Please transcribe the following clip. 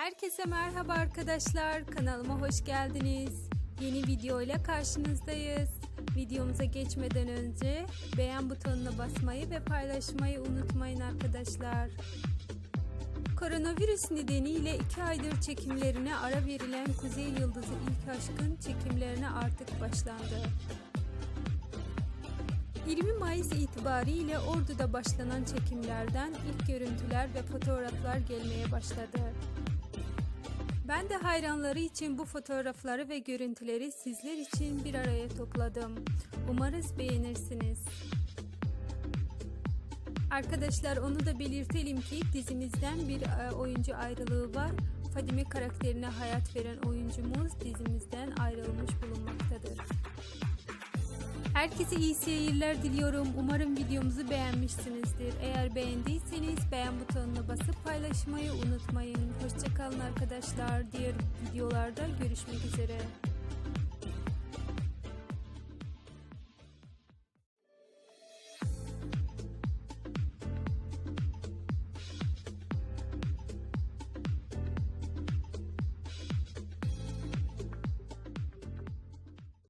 Herkese merhaba arkadaşlar. Kanalıma hoş geldiniz. Yeni video ile karşınızdayız. Videomuza geçmeden önce beğen butonuna basmayı ve paylaşmayı unutmayın arkadaşlar. Koronavirüs nedeniyle 2 aydır çekimlerine ara verilen Kuzey Yıldızı İlk Aşk'ın çekimlerine artık başlandı. 20 Mayıs itibariyle Ordu'da başlanan çekimlerden ilk görüntüler ve fotoğraflar gelmeye başladı. Ben de hayranları için bu fotoğrafları ve görüntüleri sizler için bir araya topladım. Umarız beğenirsiniz. Arkadaşlar onu da belirtelim ki dizimizden bir e, oyuncu ayrılığı var. Fadime karakterine hayat veren oyuncumuz dizimizden ayrılmış. Herkese iyi seyirler diliyorum. Umarım videomuzu beğenmişsinizdir. Eğer beğendiyseniz beğen butonuna basıp paylaşmayı unutmayın. Hoşçakalın arkadaşlar. Diğer videolarda görüşmek üzere.